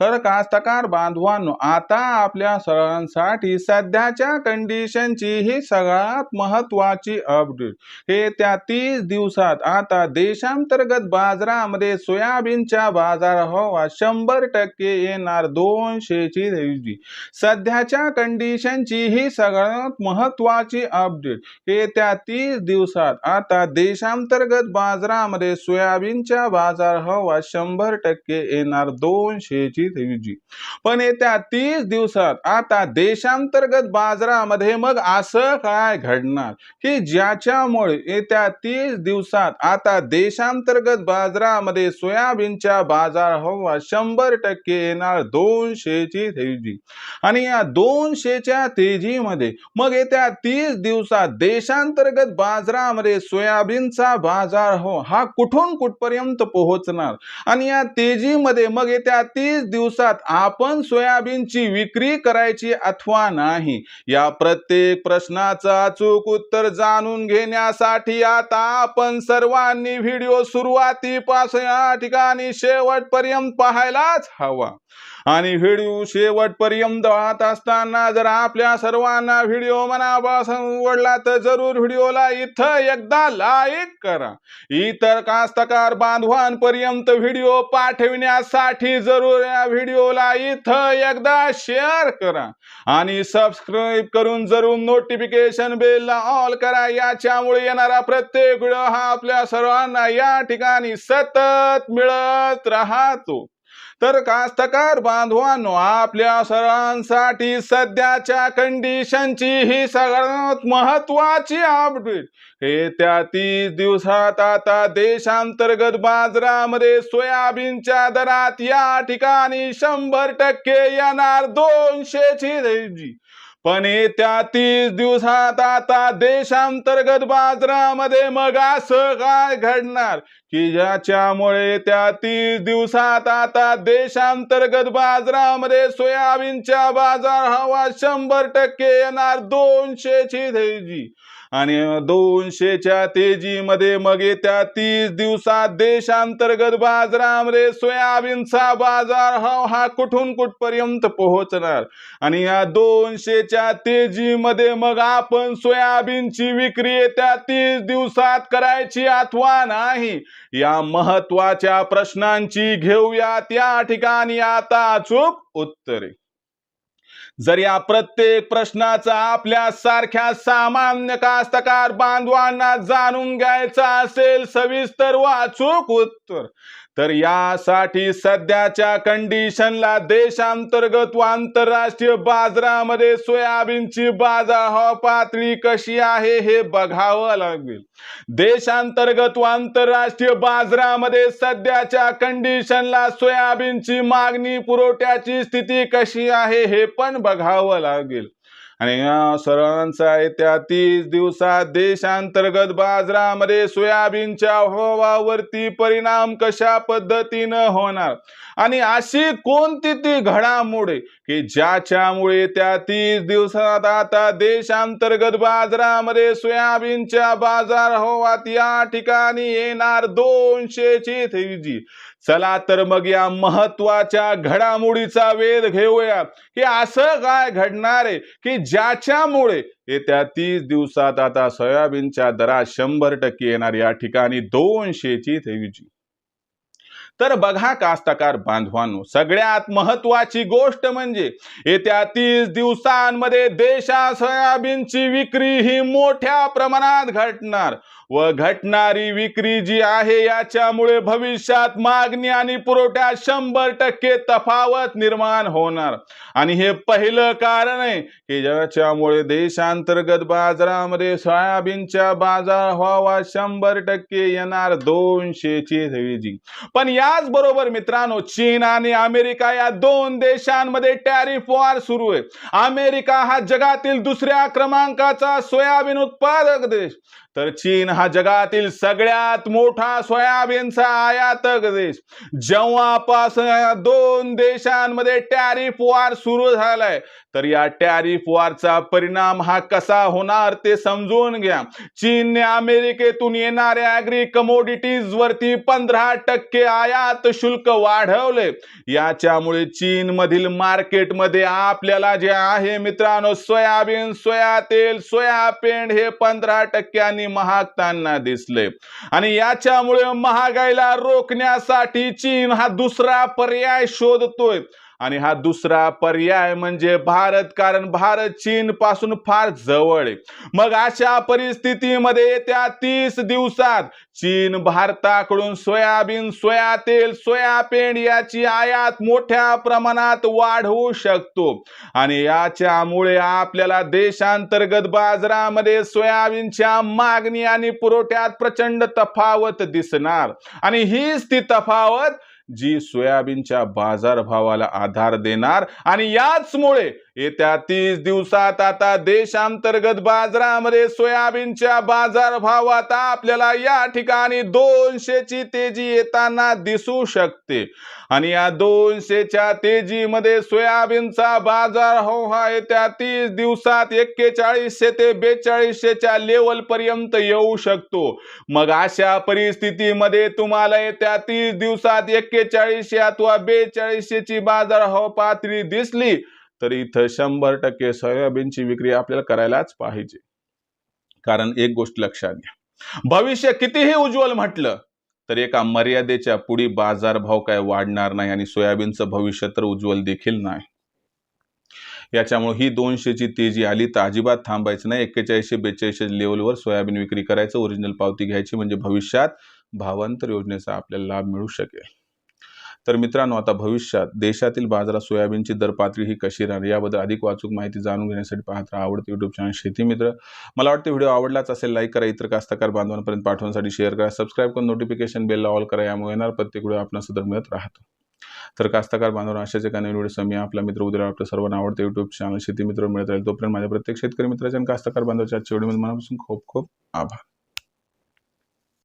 तर कास्तकार बांधवांनो आता आपल्या सर्वांसाठी सध्याच्या कंडिशनची ही सगळ्यात महत्वाची अपडेट हे त्या तीस दिवसात आता देशांतर्गत बाजारामध्ये सोयाबीनच्या बाजारभावा शंभर टक्के येणार दोनशेची तेजी सध्याच्या कंडिशनची ही सगळ्यात महत्वाची अपडेट हे त्या तीस दिवसात आता देशांतर्गत बाजारामध्ये सोयाबीनच्या बाजारभावा शंभर टक्के येणार दोनशे दोनशेची तेजी पण येत्या तीस दिवसात आता देशांतर्गत बाजारामध्ये मग असं काय घडणार? की ज्याच्यामुळे येत्या तीस दिवसात आता देशांतर्गत बाजारामध्ये सोयाबीनच्या बाजारभावा शंभर टक्के येणार दोनशेची तेजी आणि या दोनशेच्या तेजीमध्ये मग येत्या तीस दिवसात देशांतर्गत बाजारामध्ये सोयाबीनचा बाजार हो हा कुठून कुठपर्यंत पोहोचणार? आणि या तेजीमध्ये मग येत्या तीस दिवसात आपण सोयाबीनची विक्री करायची अथवा नाही या प्रत्येक प्रश्नाचं अचूक उत्तर जाणून घेण्यासाठी आता आपण सर्वांनी व्हिडिओ सुरुवातीपासून या ठिकाणी शेवटपर्यंत पाहायलाच हवा. आणि व्हिडिओ शेवटपर्यंत पाहत असताना जर आपल्या सर्वांना व्हिडिओ मनापासून आवडला तर जरूर व्हिडिओला इथं एकदा लाईक करा. इतर कास्तकार बांधवांपर्यंत व्हिडिओ पाठविण्यासाठी जरूर या व्हिडिओला इथं एकदा शेअर करा. आणि सबस्क्राईब करून जरूर नोटिफिकेशन बेलला ऑल करा. याच्यामुळे येणारा प्रत्येक व्हिडिओ हा आपल्या सर्वांना या ठिकाणी सतत मिळत राहतो. तर कास्तकार बांधवांनो आपल्या सर्वांसाठी सध्याच्या कंडिशनची ही सगळ्यात महत्वाची अपडेट हे त्या तीस दिवसात आता देशांतर्गत बाजारामध्ये सोयाबीनच्या दरात या ठिकाणी शंभर टक्के येणार दोनशेची पण येत्या तीस दिवसात आता देशांतर्गत बाजारामध्ये मग असं काय घडणार? की ज्याच्यामुळे त्या तीस दिवसात आता देशांतर्गत बाजारामध्ये सोयाबीनच्या बाजार हवा शंभर टक्के येणार दोनशेची तेजी. आणि दोनशेच्या तेजीमध्ये मग येत्या तीस दिवसात देशांतर्गत बाजारामध्ये सोयाबीनचा बाजार भाव हा कुठून कुठपर्यंत पोहोचणार? आणि या दोनशे दोनशेच्या तेजीमध्ये मग आपण सोयाबीनची विक्री येत्या तीस दिवसात करायची अथवा नाही. या महत्त्वाच्या प्रश्नांची घेऊयात या ठिकाणी आता अचूक उत्तरे. जर या प्रत्येक प्रश्नाचा आपल्या सारख्या सामान्य कास्तकार बांधवांना जाणून घ्यायचा असेल सविस्तर व अचूक उत्तर. तर यासाठी सध्याच्या कंडिशनला देशांतर्गत व आंतरराष्ट्रीय बाजारामध्ये सोयाबीनची बाजार बाजारभाव पातळी कशी आहे हे बघावं लागेल. देशांतर्गत व आंतरराष्ट्रीय बाजारामध्ये सध्याच्या कंडिशनला सोयाबीनची मागणी पुरवठ्याची स्थिती कशी आहे हे पण बघावं लागेल. आणि सर्वांचा येत्या तीस दिवसात देशांतर्गत बाजारामध्ये सोयाबीनच्या हवावरती परिणाम कशा पद्धतीनं होणार? आणि अशी कोणती ती घडामोडे की ज्याच्यामुळे त्या तीस दिवसात आता देशांतर्गत बाजारामध्ये सोयाबीनच्या बाजार हवात या ठिकाणी येणार दोनशेची थैजी चला तर मग या महत्त्वाच्या घडामोडीचा वेध घेऊया. की असं काय घडणार आहे? की ज्याच्यामुळे येत्या तीस दिवसात आता सोयाबीनच्या दरात शंभर टक्के येणार या ठिकाणी दोनशेची ठेवीची तर बघा कास्तकार बांधवांनो सगळ्यात महत्वाची गोष्ट म्हणजे येत्या तीस दिवसांमध्ये देशात सोयाबीनची विक्री ही मोठ्या प्रमाणात घटणार. व घटणारी विक्री जी आहे याच्यामुळे भविष्यात मागणी आणि पुरवठ्यात शंभर टक्के तफावत निर्माण होणार. आणि हे पहिलं कारण आहे की ज्याच्यामुळे देशांतर्गत बाजारामध्ये सोयाबीनच्या बाजार व्हावा शंभर टक्के येणार दोनशेची तेजी. पण याच बरोबर मित्रांनो चीन आणि अमेरिका या दोन देशांमध्ये टॅरिफ वॉर सुरू आहे. अमेरिका हा जगातील दुसऱ्या क्रमांकाचा सोयाबीन उत्पादक देश. तर चीन हा जगातील सगळ्यात मोठा सोयाबीनचा आयातक देश. जेव्हापासून दोन देशांमध्ये टॅरिफ वार सुरू झालाय तर या टॅरिफ वारचा परिणाम हा कसा होणार ते समजून घ्या. चीनने अमेरिकेतून येणाऱ्या अॅग्री कमोडिटीज वरती पंधरा टक्के आयात शुल्क वाढवले. याच्यामुळे चीन मधील मार्केटमध्ये आपल्याला जे आहे मित्रांनो सोयाबीन सोया तेल सोया पेंड हे पंधरा टक्क्यांनी महागताना दिसले. आणि याच्यामुळे महागाईला रोखण्यासाठी चीन हा दुसरा पर्याय शोधतोय. आणि हा दुसरा पर्याय म्हणजे भारत कारण भारत चीन पासून फार जवळ आहे. मग अशा परिस्थितीमध्ये येत्या तीस दिवसात चीन भारताकडून सोयाबीन सोया तेल सोयाबीन याची आयात मोठ्या प्रमाणात वाढवू शकतो. आणि याच्यामुळे आपल्याला देशांतर्गत बाजारामध्ये सोयाबीनच्या मागणी आणि पुरवठ्यात प्रचंड तफावत दिसणार. आणि हीच ती तफावत जी सोयाबीनच्या बाजारभावाला आधार देणार आणि याचमुळे येत्या तीस दिवसात आता देशांतर्गत बाजारामध्ये सोयाबीनच्या बाजारभावात आपल्याला या ठिकाणी दोनशेची तेजी येताना दिसू शकते. आणि या दोनशेच्या तेजीमध्ये सोयाबीनचा बाजार हो हा येत्या तीस दिवसात एक्केचाळीसशे ते बेचाळीसशेच्या लेवल पर्यंत येऊ शकतो. मग अशा परिस्थितीमध्ये तुम्हाला येत्या तीस दिवसात एक्केचाळीसशे अथवा बेचाळीसशेची बाजार हो पातळी दिसली तर इथं शंभर टक्के सोयाबीनची विक्री आपल्याला करायलाच पाहिजे. कारण एक गोष्ट लक्षात घ्या. भविष्य कितीही उज्ज्वल म्हटलं तर एका मर्यादेच्या पुढे बाजारभाव काय वाढणार नाही आणि सोयाबीनचं भविष्य तर उज्ज्वल देखील नाही. याच्यामुळे ही दोनशेची तेजी आली तर अजिबात थांबायचं नाही. एक्केचाळीसशे बेचाळीसशे लेवलवर सोयाबीन विक्री करायचं. ओरिजिनल पावती घ्यायची म्हणजे भविष्यात भावांतर योजनेचा आपल्याला लाभ मिळू शकेल. तर मित्रांनो आता भविष्यात देशातील बाजारात सोयाबीनची दर पातळी ही कशी राहणार याबद्दल अधिक वाचूक माहिती जाणून घेण्यासाठी पाहत राहा आवडते युट्यूब चॅनल शेती मित्र. मला वाटतं व्हिडिओ आवडलाच असेल लाईक करा इतर कास्तकार बांधवांपर्यंत पाठवण्यासाठी शेअर करा सबस्क्राईब करून नोटिफिकेशन बेलला ऑल करा यामुळे येणार प्रत्येक व्हिडिओ आपण सदर मिळत राहतो. तर कास्तकार बांधवांना अशाच एका नवीन व्हिडिओ मी आपला मित्र उद्या आपल्या सर्वांना आवडते युट्यूब चॅनल शेती मित्र मिळत राहील. तोपर्यंत माझ्या प्रत्येक शेतकरी मित्राच्या आणि कास्तकार बांधवाच्या आजच्या व्हिडिओमध्ये मनापासून खूप खूप आभार.